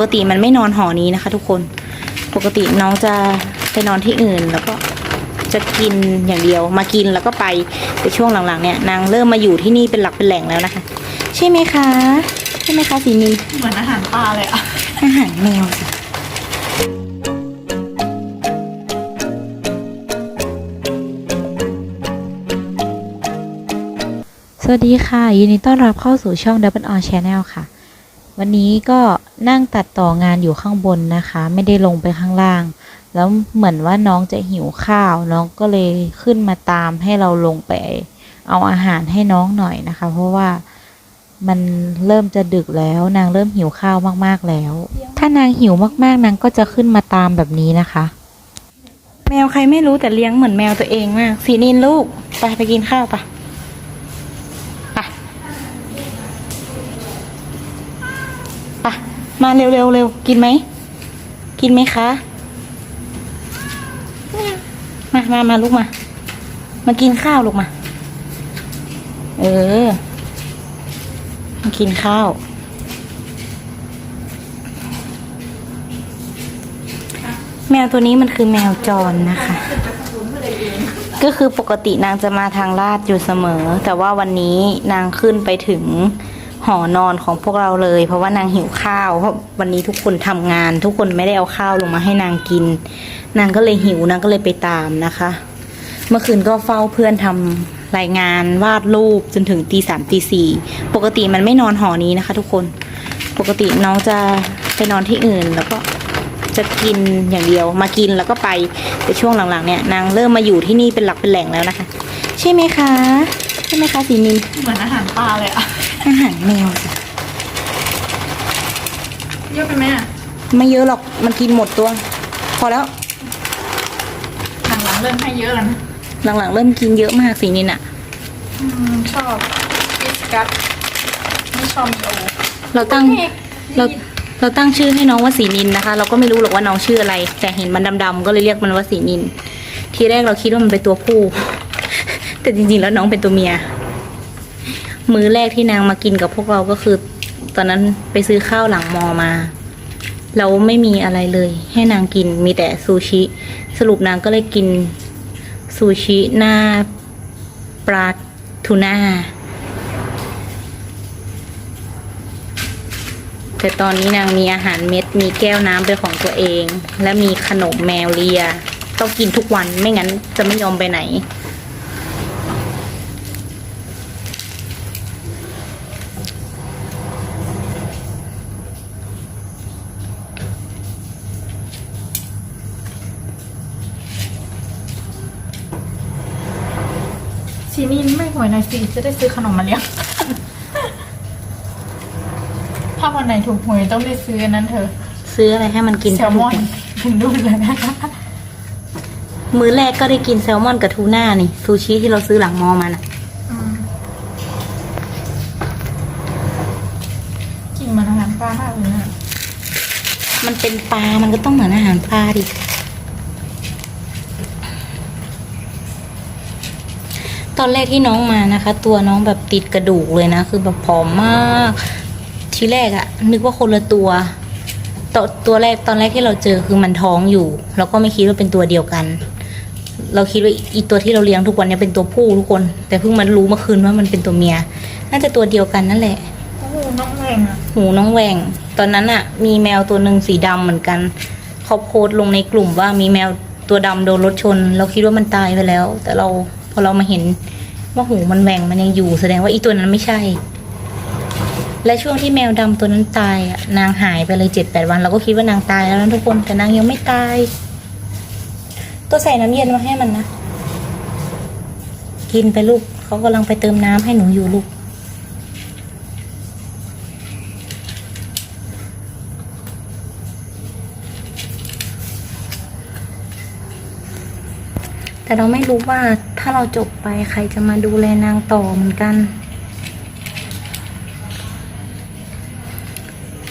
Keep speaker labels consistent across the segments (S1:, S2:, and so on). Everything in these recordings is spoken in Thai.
S1: กติมันไม่นอนหอนี้นะคะ ทุกคนปกติน้องจะไปนอนที่อื่นแล้วก็จะกินอย่างเดียวมากินแล้วก็ไปแต่ช่วงหลังๆ เนี่ยนางเริ่มมาอยู่ที่นี่เป็นหลักเป็นแหล่งแล้วนะคะ ใช่ไหมคะใช่ไหมคะสีนิน
S2: เหมือนอาหารปลาเลยอะ
S1: อาหารแมวจ้ะสวัสดีค่ะ ยินดีต้อนรับเข้าสู่ช่อง Double On Channel ค่ะ วันนี้ก็นั่งตัดต่องานอยู่ข้างบนนะคะ ไม่ได้ลงไปข้างล่าง แล้วเหมือนว่าน้องจะหิวข้าวน้องก็เลยขึ้นมาตามให้เราลงไป เอาอาหารให้น้องหน่อยนะคะ เพราะว่ามันเริ่มจะดึกแล้วนางเริ่มหิวข้าวมากๆแล้ว ถ้านางหิวมากๆนางก็จะขึ้นมาตามแบบนี้นะคะ แมวใครไม่รู้แต่เลี้ยงเหมือนแมวตัวเองมากสีนินลูกไปไปกินข้าวปะไป ไปมาเร็วเร็วเร็วกินไหม กินไหมคะ มามามาลูกมา มากินข้าวลูกมา เออ มากินข้าว แมวตัวนี้มันคือแมวจรนะคะ ก็คือปกตินางจะมาทางลาดอยู่เสมอ แต่ว่าวันนี้นางขึ้นไปถึง หอนอนของพวกเราเลย เพราะว่านางหิวข้าวเพราะวันนี้ทุกคนทำงาน ทุกคนไม่ได้เอาข้าวลงมาให้นางกิน นางก็เลยหิวนางก็เลยไปตามนะคะ เมื่อคืนก็เฝ้าเพื่อนทำรายงานวาดรูปจนถึงตีสามตีสี่ปกติมันไม่นอนหอนี้นะคะ ทุกคนปกติน้องจะไปนอนที่อื่นแล้วก็จะกินอย่างเดียวมากินแล้วก็ไปแต่ช่วงหลังๆเนี่ยนางเริ่มมาอยู่ที่นี่เป็นหลักเป็นแหล่งแล้วนะคะ ใช่ไหมคะ ใช่ไหมคะสีนิน
S2: เหมือนอาหารปลาเลยอะ
S1: อาหารแมวจ้ะ
S2: เยอะไปไหมอะ
S1: ไม่เยอะหรอกมันกินหมดตัว พอแล้ว
S2: หลังๆเริ่มให้เยอะแล้วนะ
S1: หลังๆเริ่มกินเยอะมากสีนินอะ
S2: อืมชอบบิสกัตไม่ชอบมีโอ
S1: เราตั้ง
S2: เค้ก
S1: เราเราตั้งชื่อให้น้องว่าสีนินนะคะ เราก็ไม่รู้หรอกว่าน้องชื่ออะไร แต่เห็นมันดำๆก็เลยเรียกมันว่าสีนิน ทีแรกเราคิดว่ามันเป็นตัวผู้ แต่จริงๆแล้วน้องเป็นตัวเมีย มื้อแรกที่นางมากินกับพวกเราก็คือ ตอนนั้นไปซื้อข้าวหลังมอมาเราไม่มีอะไรเลย ให้นางกินมีแต่ซูชิ สรุปนางก็เลยกินซูชิหน้าปลาทูน่าแต่ตอนนี้นางมีอาหารเม็ดมีแก้วน้ำเป็นของตัวเอง และมีขนมแมวเลีย ต้องกินทุกวันไม่งั้นจะไม่ยอมไปไหน
S2: ซีนี่ไม่หวยห น่อยสิจะได้ซื้อขนมมาเลี้ยง ถ้าวันไหนถูกหวยต้องได้ซื้ออันนั้นเธอะ
S1: ซื้ออะไรให้มันกิน
S2: แซลมอนถึงดูเลยนะ
S1: มื้อแรกก็ได้กินแซลมอนกับทูน่านี่ซูชิที่เราซื้อหลังมอมานะ
S2: อืมกลินเหมันอาหารปลามากเลยนะ
S1: มันเป็นปลา มันก็ต้องเหมือนอาหารปลาดิ ตอนแรกที่น้องมานะคะ ตัวน้องแบบติดกระดูกเลยนะ คือแบบผอมมาก ทีแรกอะนึกว่าคนละตัวตวตัวแรกตอนแรกที่เราเจอคือมันท้องอยู่เราก็ไม่คิดว่าเป็นตัวเดียวกัน เราคิดว่าอีตัวที่เราเลี้ยงทุกวันเนี้เป็นตัวผู้ทุกคน แต่เพิ่งมารู้เมื่อคืนว่ามันเป็นตัวเมีย น่าจะตัวเดียวกันนั่นแหละ
S2: โอ้โหน้องแรงอะ
S1: หูน้องแหวงตอนนั้นอะมีแมวตัวหนึ่งสีดำเหมือนกันเขาโพสต์ลงในกลุ่มว่ามีแมวตัวดำโดนรถชน เราคิดว่ามันตายไปแล้ว แต่เราพ อเรามาเห็นว่าหูมันแหว่งมันยังอยู่ แสดงว่าอีตัวนั้นไม่ใช่ และช่วงที่แมวดำตัวนั้นตายอะนางหายไปเลยเจ็ดแปดวันเราก็คิดว่านางตายแล้วนะทุกคนแต่นางยังไม่ตาย ตัวใส่น้ำเย็นมาให้มันนะ กินไปลูกเขากำลังไปเติมน้ำให้หนูอยู่ลูก แต่เราไม่รู้ว่าถ้าเราจบไปใครจะมาดูแลนางต่อเหมือนกัน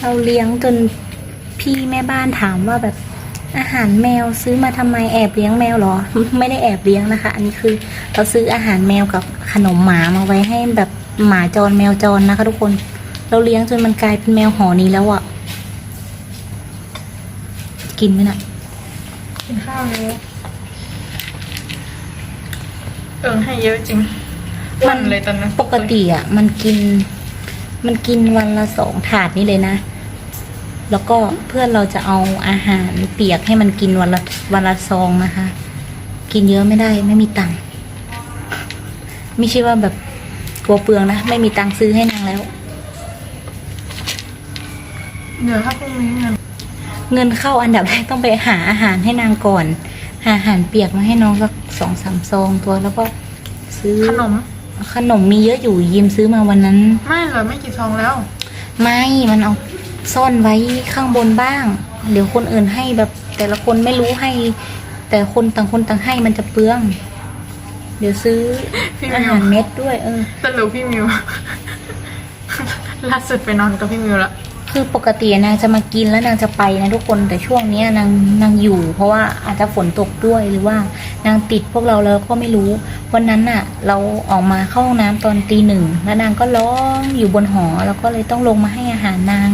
S1: เราเลี้ยงจนพี่แม่บ้านถามว่าแบบอาหารแมวซื้อมาทำไมแอบเลี้ยงแมวเหรอ ไม่ได้แอบเลี้ยงนะคะ อันนี้คือเราซื้ออาหารแมวกับขนมหมามาไว้ให้แบบหมาจรแมวจรนะคะ ทุกคน เราเลี้ยงจนมันกลายเป็นแมวหอนี้แล้วอะกินไหมน่ะ
S2: กินข้าวเย อะเอิงให้เยอะจริงอ้วันเลยตอนนั้น
S1: ปกติอะ มันกิน มันกินวันละสองถาดนี่เลยนะ แล้วก็เพื่อนเราจะเอาอาหารเปียกให้มันกินวันละวันละซองนะคะ กินเยอะไม่ได้ไม่มีตังค์ไม่ใช่ว่าแบบกลัวเปลืองนะ ไม่มีตังค์ซื้อให้นางแล้ว
S2: เดี๋ยวถ้าพรุ่งนี้เงิน
S1: เงินเข้าอันดับแรกต้องไปหาอาหารให้นางก่อน หาอาหารเปียกมาให้น้องสัก สองสามซองตัวแล้วก็ซื้อ
S2: ขนม
S3: ขนมมีเยอะอยู่ยิมซื้อมาวันนั้น
S2: ไม่เหลือไม่กี่ซองแล้ว
S1: ไม่มันเอาซ่อนไว้ข้างบนบ้าง เดี๋ยวคนอื่นให้แบบแต่ละคนไม่รู้ให้ แต่คนต่างคนต่างให้มันจะเปลือง เดี๋ยวซื้อ
S2: พี่มิว
S1: อาหารเม็ดด้วย เออ
S2: สรุปพี่มิวล่าสุดไปนอนกับพี่มิวละ
S1: คือปกตินางจะมากินแล้วนางจะไปนะทุกคนแต่ช่วงเนี้ยนางนางอยู่ เพราะว่าอาจจะฝนตกด้วยหรือว่านางติดพวกเราแล้วก็ไม่รู้ วันนั้นน่ะ เราออกมาเข้าห้องน้ำตอนตีหนึ่งแล้วนางก็ร้องอยู่บนหอแล้วก็เลยต้องลงมาให้อาหารนาง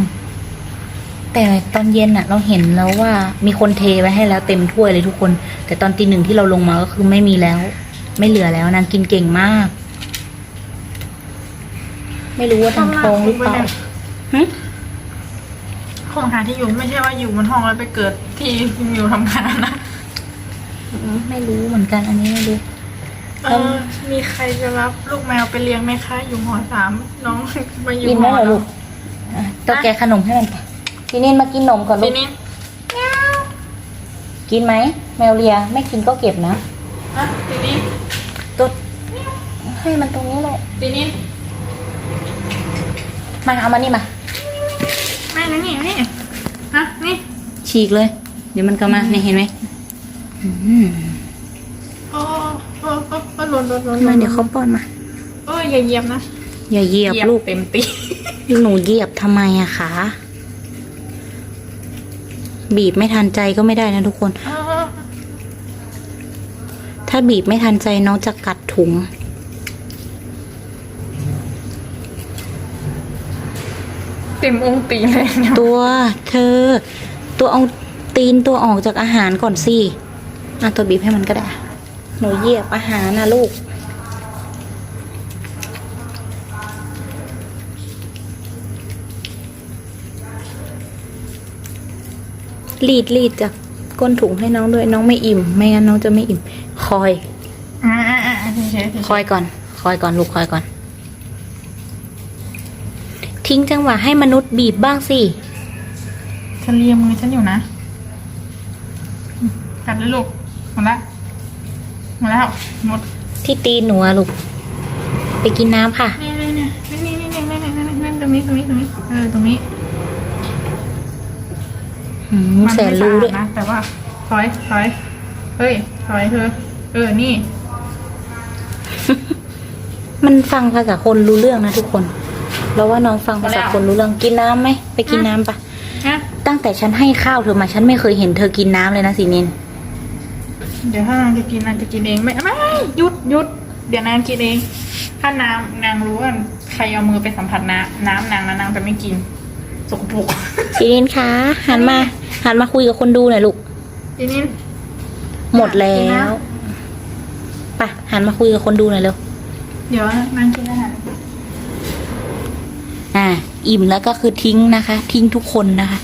S1: แต่ตอนเย็นน่ะ เราเห็นแล้วว่ามีคนเทไว้ให้แล้วเต็มถ้วยเลยทุกคน แต่ตอนตีหนึ่งที่เราลงมาก็คือไม่มีแล้ว ไม่เหลือแล้วนางกินเก่งมาก ไม่รู้ว่าทางท้องหรือเปล่า หึ
S2: คงหาที่อยู่ไม่ใช่ว่าอยู่บนห้องแล้วไปเกิดที่พี่มิวทำงานนะ
S1: อืมไม่รู้เหมือนกันอันนี้ไม่รู้
S2: เออมีใครจะรับลูกแมวไปเลี้ยงไหมคะ อยู่หอสามน้องมาอยู่
S1: กิน
S2: ห
S1: ไหม
S2: อ
S1: เหรอลูกอะตัวแกะขนมให้มันไปทีนี้มากินนมก่อนลู
S2: ที
S1: ก
S2: นี้
S1: กินไหมแมวเลียไม่กินก็เก็บนะ
S2: อะทีนี้
S1: ตัวให้มันตรงนี้เลย
S2: ทีนี้
S1: มาเอามานี่มา
S2: แม่ นะนี่นี่ฮะนี่
S1: ฉีกเลย เดี๋ยวมันก็มาเนี่ยเห็นไหมอืม
S2: โอ้โอ้โอ้โอ้หล่นหล่นหล่น
S1: มาเดี๋ยวเขาป้อนมา
S2: โอ้ยอย่าเหยียบนะ
S1: อย่าเหยียบลูก
S2: เต็มตี
S1: หนูเหยียบทำไมอะคะบีบไม่ทันใจก็ไม่ได้นะทุกคน
S2: เออ
S1: ถ้าบีบไม่ทันใจน้องจะกัดถุง
S2: เต็มองค์ตีเลยเนี่ย
S1: ตัวเธอ ตัวเอาตีนตัวออกจากอาหารก่อนสิอะตัวบีบให้มันก็ได้ หนูเหยียบอาหารนะลูก รีดรีดจากก้นถุงให้น้องด้วย น้องไม่อิ่ม ไม่งั้นน้องจะไม่อิ่ม คอย
S2: อ่าอ่าอ่าเฉยๆเฉย
S1: คอยก่อน คอยก่อนลูกคอยก่อน ทิ้งจังหวะให้มนุษย์บีบบ้างสิ
S2: ฉันเลียมือฉันอยู่นะ กัดเลยลูก หมดละ หมดแล้ว หมด
S1: ที่ตีนหนูอะลูก ไปกินน้ำค่ะ
S2: นี่นี่นี่นี่นี่นี่นี่นี่นี่ตรงนี้ตรงนี้ตรงนี้ เออ ตรงนี้
S1: หืม
S2: มัน
S1: แส
S2: ไม่
S1: น
S2: สะ
S1: รู้
S2: อา
S1: ด้วย
S2: ดนะแต่ว่าถอยถอยเฮ้ยถอยเธอ เออ นี่
S1: มันฟังภาษาคนรู้เรื่องนะทุกคน เราว่าน้องฟังภาษาคนรู้เรื่องกินน้ำไหมไปกินน้ำปะ
S2: ฮะ
S1: ตั้งแต่ฉันให้ข้าวเธอมาฉันไม่เคยเห็นเธอกินน้ำเลยนะสีนิน
S2: เดี๋ยวถ้านางจะกินนางจะกินเองไม่ไม่หยุดหยุดเดี๋ยวนางกินเอง ถ้านางนางรู้ว่าใครเอามือไปสัมผัสน้ำน้ำนางแล้วนางจะไม่กินสกปรก
S1: สีนินคะหันมาหันมาคุยกับคนดูหน่อยลูก
S2: ทีนี้
S1: หมดแล้
S2: กินน้
S1: วไปะหันมาคุยกับคนดูหน่อยเร็ว
S2: เดี๋ยวนางกินอาหาร
S1: อ่า อิ่มแล้วก็คือทิ้งนะคะ ทิ้งทุกคนนะคะ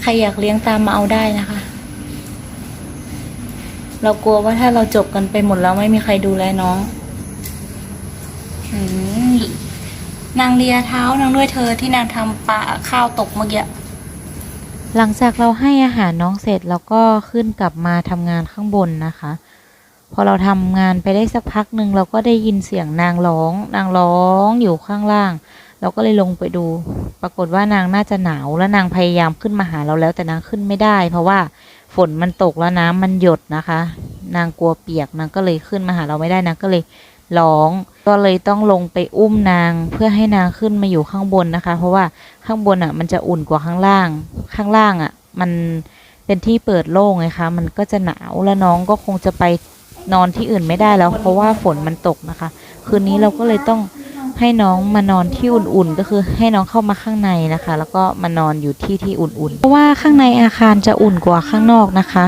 S1: ใครอยากเลี้ยงตามมาเอาได้นะคะ เรากลัวว่าถ้าเราจบกันไปหมดแล้วไม่มีใครดูแลน้องอนางเลียเท้านางด้วยเธอที่นางทำปลาข้าวตกเมื่อกี้
S4: หลังจากเราให้อาหารน้องเสร็จเราก็ขึ้นกลับมาทำงานข้างบนนะคะ พอเราทำงานไปได้สักพักหนึ่งเราก็ได้ยินเสียงนางร้อง นางร้องอยู่ข้างล่าง เราก็เลยลงไปดู ปรากฏว่านางน่าจะหนาวและนางพยายามขึ้นมาหาเราแล้วแต่นางขึ้นไม่ได้ เพราะว่าฝนมันตกแล้วน้ำมันหยดนะคะ นางกลัวเปียกนางก็เลยขึ้นมาหาเราไม่ได้นางก็เลยร้อง ก็เลยต้องลงไปอุ้มนางเพื่อให้นางขึ้นมาอยู่ข้างบนนะคะ เพราะว่าข้างบนอะ มันจะอุ่นกว่าข้างล่าง ข้างล่างอะ มันเป็นที่เปิดโล่งไงคะ มันก็จะหนาวแล้วน้องก็คงจะไป นอนที่อื่นไม่ได้แล้ว เพราะว่าฝนมันตกนะคะ คืนนี้เราก็เลยต้อง
S1: ให้น้องมานอนที่อุ่นๆ ก็คือให้น้องเข้ามาข้างในนะคะ แล้วก็มานอนอยู่ที่ที่อุ่นๆ เพราะว่าข้างในอาคารจะอุ่นกว่าข้างนอกนะคะ